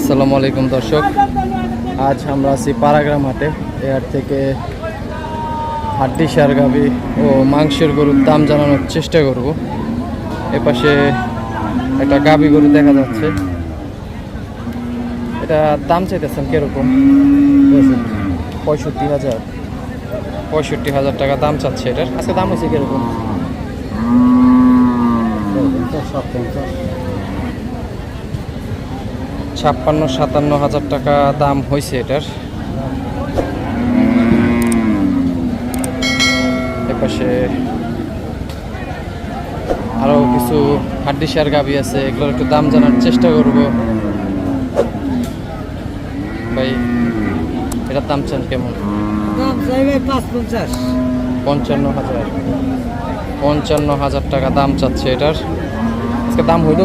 আসসালামু আলাইকুম দর্শক। আজ আমরা আছি পাড়াগ্রাম হাটে। এ হাট থেকে হাড্ডি সার গাবি ও মাংসের গরুর দাম জানানোর চেষ্টা করব। এপাশে একটা গাবি গরু দেখা যাচ্ছে। এটা দাম চাইতেছেন কীরকম? পঁয়ষট্টি হাজার। পঁয়ষট্টি হাজার টাকা দাম চাচ্ছে এটার। আজকে দাম হচ্ছে কীরকম? ছাপ্পান্ন সাতান্ন হাজার টাকা দাম হয়েছে এটার। এপাশে আরও কিছু হাড্ডি সার গাবি আছে এগুলোর একটু দাম জানার চেষ্টা করব। ভাই এটার দাম চান কেমন? পঞ্চান্ন হাজার। পঞ্চান্ন হাজার টাকা দাম চাচ্ছে এটার। আজকে দাম হইল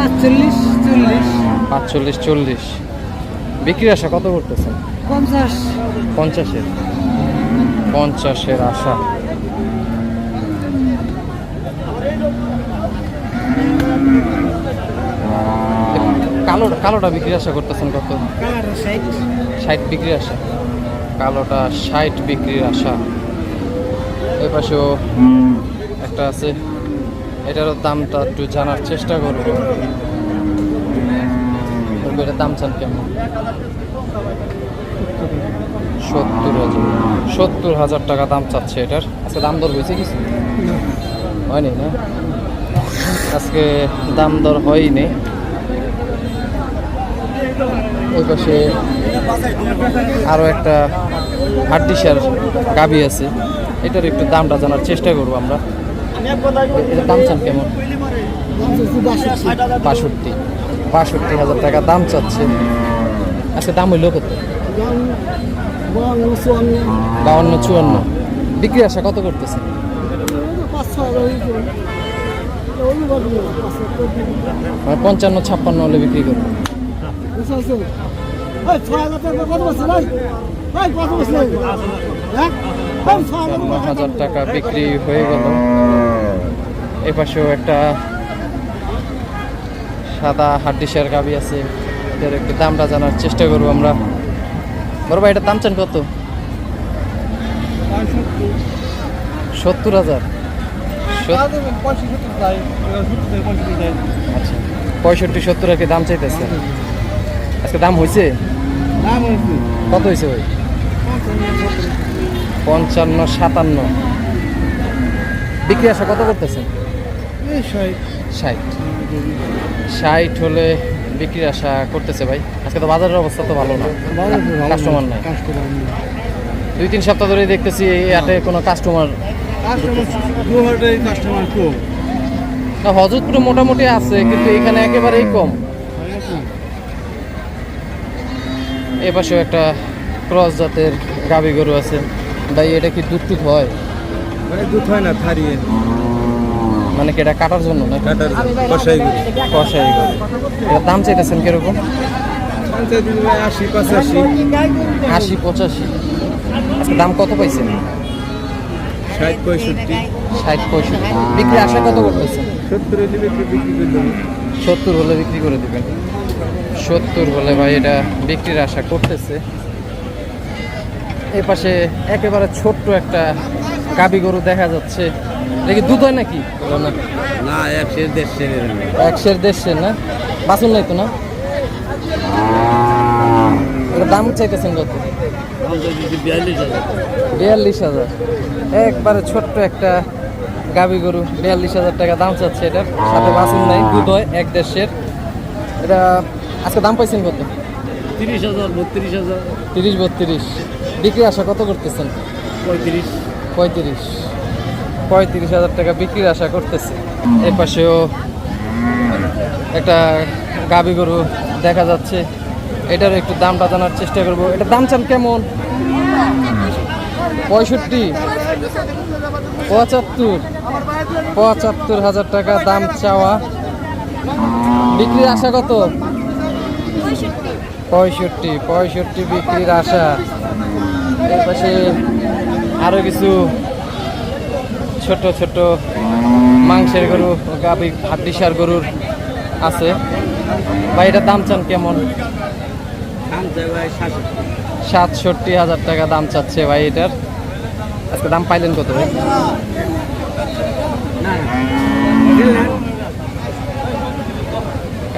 পাঁচচল্লিশ চল্লিশ। পাঁচচল্লিশ চল্লিশ। বিক্রির আশা কত করতেছেন পঞ্চাশ। পঞ্চাশের। পঞ্চাশের আশা। কালো কালোটা বিক্রির আশা করতেছেন কত? ষাট। বিক্রির আশা। কালোটা ষাট বিক্রির আশা। এই পাশেও একটা আছে। এটারও দামটা একটু জানার চেষ্টা করব। এটার দাম চান কেমন? সত্তর হাজার। সত্তর হাজার টাকা দাম চাচ্ছে এটার। আজকে দাম দর হয়েছে কিছু? হয়নি না? আজকে দাম দর হয়নি। ওই পাশে আরও একটা হাড্ডিসার গাবি আছে। এটার একটু দামটা জানার চেষ্টা করব আমরা। দাম চান কেমন? বাষট্টি। বাষট্টি হাজার টাকা দাম চাচ্ছে। আজকে দাম হইল কত? বাউন্ন চুয়ান্ন। বিক্রি আসা কত করতেছে? মানে পঞ্চান্ন, ছাপ্পান্ন হলে বিক্রি করব। হাজার টাকা বিক্রি হয়ে গেল। এ পাশেও একটা সাদা হাড্ডিসার গাবি আছে। এটার একটু দামটা জানার চেষ্টা করব আমরা। বড় ভাই এটার দাম চান কত? সত্তর হাজার। আচ্ছা। পঁয়ষট্টি সত্তর আর কি দাম চাইতেছে? আজকে দাম হয়েছে কত হয়েছে ভাই? পঞ্চান্ন সাতান্ন। বিক্রি আসা কত করতেছেন? ষাট। ষাট। হলে বিক্রির আশা করতেছে ভাই। আজকে তো বাজারের অবস্থা তো ভালো না। কাস্টমার নাই। দুই তিন সপ্তাহ ধরে দেখতেছি এই হাটে কোনো কাস্টমার কাস্টমার কম। হজরতপুরে মোটামুটি আছে কিন্তু এখানে একেবারেই কম। এ পাশেও একটা ক্রস জাতের গাভী গরু আছে। ভাই এটা কি দুধ টুক হয়? মানে দুধ হয় না থারিয়ে। মানে কি এটা কাটার জন্য না কাটার কষাই করে কষাই গরু। এটার দাম চাইতেছেন কীরকম? আশি পঁচাশি। আশি পঁচাশি। আজকে দাম কত পাইছেন? ষাট পঁয়ষট্টি। ষাট পঁয়ষট্টি। বিক্রি আশা কত করতেছেন? সত্তর হলে বিক্রি বিক্রি করে দেবো। সত্তর হলে বিক্রি করে দিবেন। সত্তর বলে ভাই এটা বিক্রির আশা করতেছে। এ পাশে একেবারে ছোট্ট একটা গাবি গরু দেখা যাচ্ছে। দেখি দুধ হয় নাকি? না না একশো একশের দেড়শের না? বাসন নাই তো না? দাম চাইতেছেন কত? বিয়াল্লিশ হাজার। একবারে ছোট্ট একটা গাবি গরু বিয়াল্লিশ হাজার টাকা দাম চাচ্ছে এটার। সাথে বাসন নাই দুধ হয় এক দেড়শের এটা আজকে দাম পাইছেন কত? তিরিশ হাজার বত্রিশ হাজার। তিরিশ বত্রিশ। বিক্রি আশা কত করতেছেন? পঁয়ত্রিশ। পঁয়ত্রিশ। পঁয়ত্রিশ হাজার টাকা বিক্রির আশা করতেছে। এ পাশেও একটা গাবি গরু দেখা যাচ্ছে। এটার একটু দামটা জানার চেষ্টা করব। এটার দাম চান কেমন? পঁয়ষট্টি। পঁচাত্তর। পঁচাত্তর হাজার টাকা দাম চাওয়া। বিক্রির আশা কত? পঁয়ষট্টি পঁয়ষট্টি বিক্রির আশা। এর পাশে আরও কিছু ছোট ছোট মাংসের গরু গাবি হাড্ডিসার গরুর আছে। ভাই দাম চান কেমন? সাতষট্টি হাজার টাকা দাম চাচ্ছে ভাই এটার। আজকে দাম পাইলেন কত ভাই?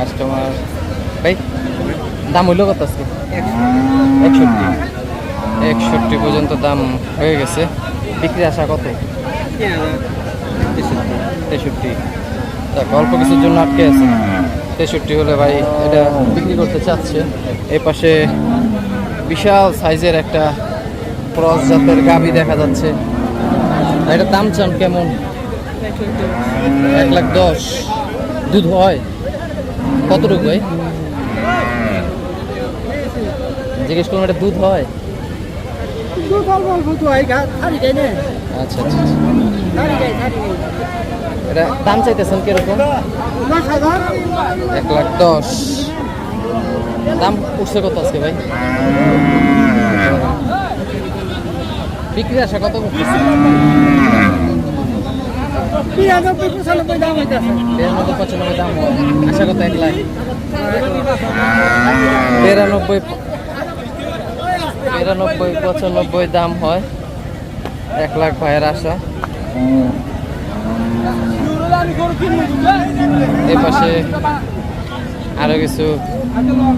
কাস্টমার ভাই, দাম হইল কত আজকে? একষট্টি। একষট্টি পর্যন্ত দাম হয়ে গেছে। বিক্রি আসা কত? তেষট্টি। দেখ, অল্প কিছুর জন্য আটকে আছে। তেষট্টি হলে ভাই এটা বিক্রি করতে চাচ্ছে। এই পাশে বিশাল সাইজের একটা ক্রস জাতের গাবি দেখা যাচ্ছে। এটার দাম চান কেমন? এক লাখ দশ। দুধ হয়? কতটুকু ভাই? জিজ্ঞেস করুন এটা দুধ হয়? হয় আচ্ছা আচ্ছা আচ্ছা। এটা দাম চাইতেছেন কীরকম? এক লাখ দশ। দাম উঠছে কত আজকে ভাই? বিক্রি আসা কত করতেছে বিরানব্বই পঁচানব্বই দাম পঁচানব্বই দাম হয়। এক লাখ ভাইয়ের আশা। এ পাশে আরও কিছু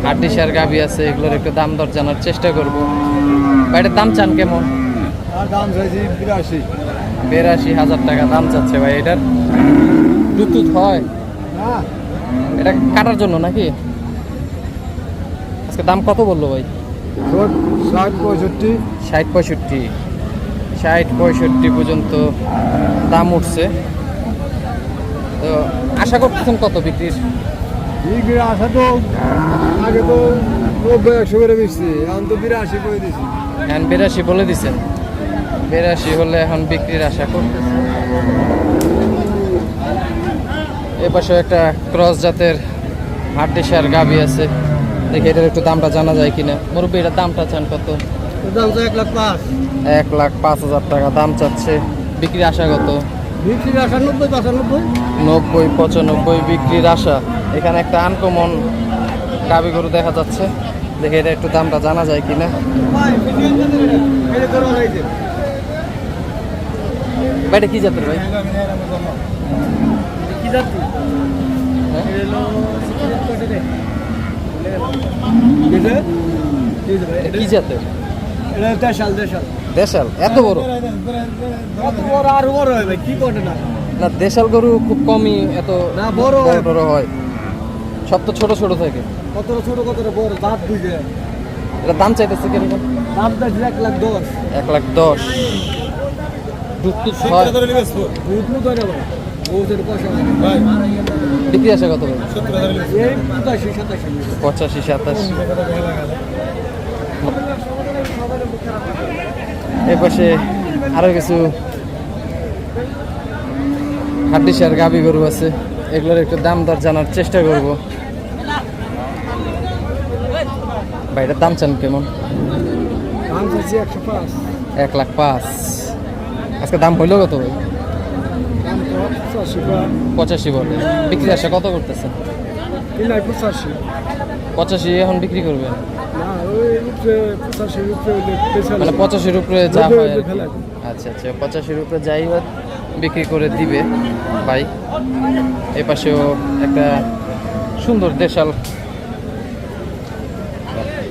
হাড্ডিসার গাবি আছে, এগুলোর একটু দাম দর জানার চেষ্টা করব। বাইরের দাম চান কেমন? দাম চাইছি বিরাশি। বিরাশি হাজার টাকা দাম চাচ্ছে ভাই এটার টুধ হয়। এটা কাটার জন্য নাকি? আজকে দাম কত বলল ভাই? ষাট পঁয়ষট্টি। ষাট পঁয়ষট্টি। ষাট পঁয়ষট্টি পর্যন্ত দাম উঠছে। তো আশা করতেছেন কত বিক্রির? বিক্রি আসা তো আগে তো নব্বই একশো করে বেচছি এখন তো বিরাশি করে দিছি। এখন বিরাশি বলে দিছেন। বিরাশি হলে এখন বিক্রির আশা করতেছে। এ পাশে একটা ক্রস জাতের হাড্ডিসার গাবি আছে। দেখি এটার একটু দামটা জানা যায় কিনা। মুরব্বী এটার দামটা চান কত? দাম এক লাখ পাঁচ। এক লাখ পাঁচ হাজার টাকা দাম চাচ্ছে। বিক্রির আশা কত? বিক্রির আসা নব্বই পঁচানব্বই। নব্বই পঁচানব্বই বিক্রির আশা। এখানে একটা আনকমন গাবি গরু দেখা যাচ্ছে। দেখে এটা একটু দামটা জানা যায় কিনা। ভাইটা কি জাতের ভাই? কি যাচ্ছি হ্যাঁ? এটা কি জাতের? দেশাল দেশাল দেশাল এত বড়? আর বড় হয় ভাই কি করে না না দেশাল গরু খুব কমই এত না, বড়। বড় হয়। সব তো ছোট ছোট থাকে। কত ছোট কত বড় দাঁত দুইটা এটা দাম চাইতেছে কীরকম দাম চাইছি এক লাখ দশ। এক লাখ দশ। পঁচাশি সাতাশি। পঁচাশি সাতাশ। এ পাশে আরও কিছু হাড্ডিসার গাবি গরু আছে। এগুলোর একটু দাম দর জানার চেষ্টা করব। ভাইটার দাম চান কেমন? এক লাখ পাঁচ। আজকে দাম হইল কত ভাই? পঁচাশি বলে। বিক্রি আসা কত করতেছে পঁচাশি। এখন বিক্রি করবে মানে। পঁচাশির উপরে যা হয়। আচ্ছা আচ্ছা পঁচাশির উপরে যাই হোক বিক্রি করে দিবে ভাই। এই পাশেও একটা সুন্দর দেশাল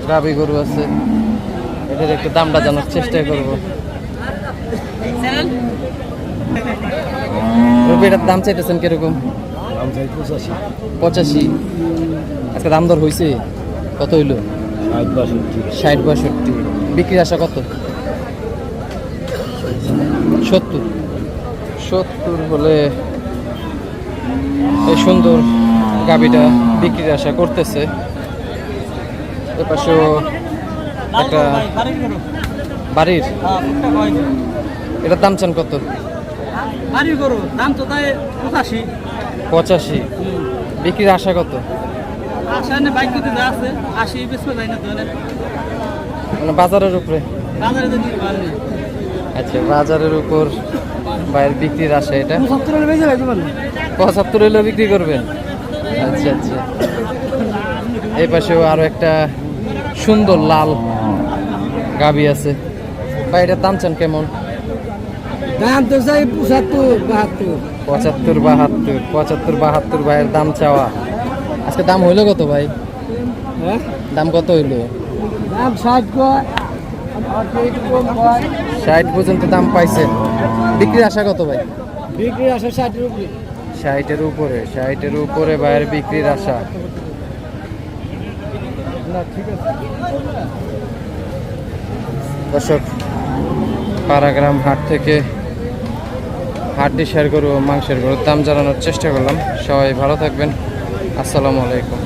গাবি গরু আছে। এটার একটু দামটা জানার চেষ্টা করব। রবি এটার দাম চাইতেছেন কীরকম? পঁচাশি। আজকে দাম দর হয়েছে কত হইল? ষাট বাষট্টি। ষাট বাষট্টি। বিক্রি আসা কত? সত্তর। সত্তর হলে এই সুন্দর গাবিটা বিক্রির আশা করতেছে। এপাশেও একটা বাড়ির? এটার দাম চান কত? বাড়ি করো দাম তো তাই পঁচাশি। বিক্রির আশা কত? আশা না মানে বাজারের উপরে? আচ্ছা বাজারের উপর বাইরের বিক্রির আশা এটা? হলে পঁচাত্তর হইলেও বিক্রি করবেন? আচ্ছা আচ্ছা। এই পাশেও আরও একটা সুন্দর লাল গাবি আছে। ভাই এটার দাম চান কেমন? দাম তো চাই পঁচাত্তর বাহাত্তর। পঁচাত্তর বাহাত্তর পঁচাত্তর বাহাত্তর ভাইয়ের দাম চাওয়া। আজকে দাম হইল কত ভাই? হ্যাঁ? দাম কত হইল? দাম ষাট ষাট পর্যন্ত দাম পাইছেন বিক্রির আশা কত ভাই? বিক্রি আসে ষাটের উপরে। ষাটের উপরে ষাটের উপরে ভাইয়ের বিক্রির আশা। দর্শক, পাড়াগ্রাম হাট থেকে হাড্ডি শেয়ার গরু মাংসের গরুর দাম জানানোর চেষ্টা করলাম। সবাই ভালো থাকবেন। আসসালামু আলাইকুম।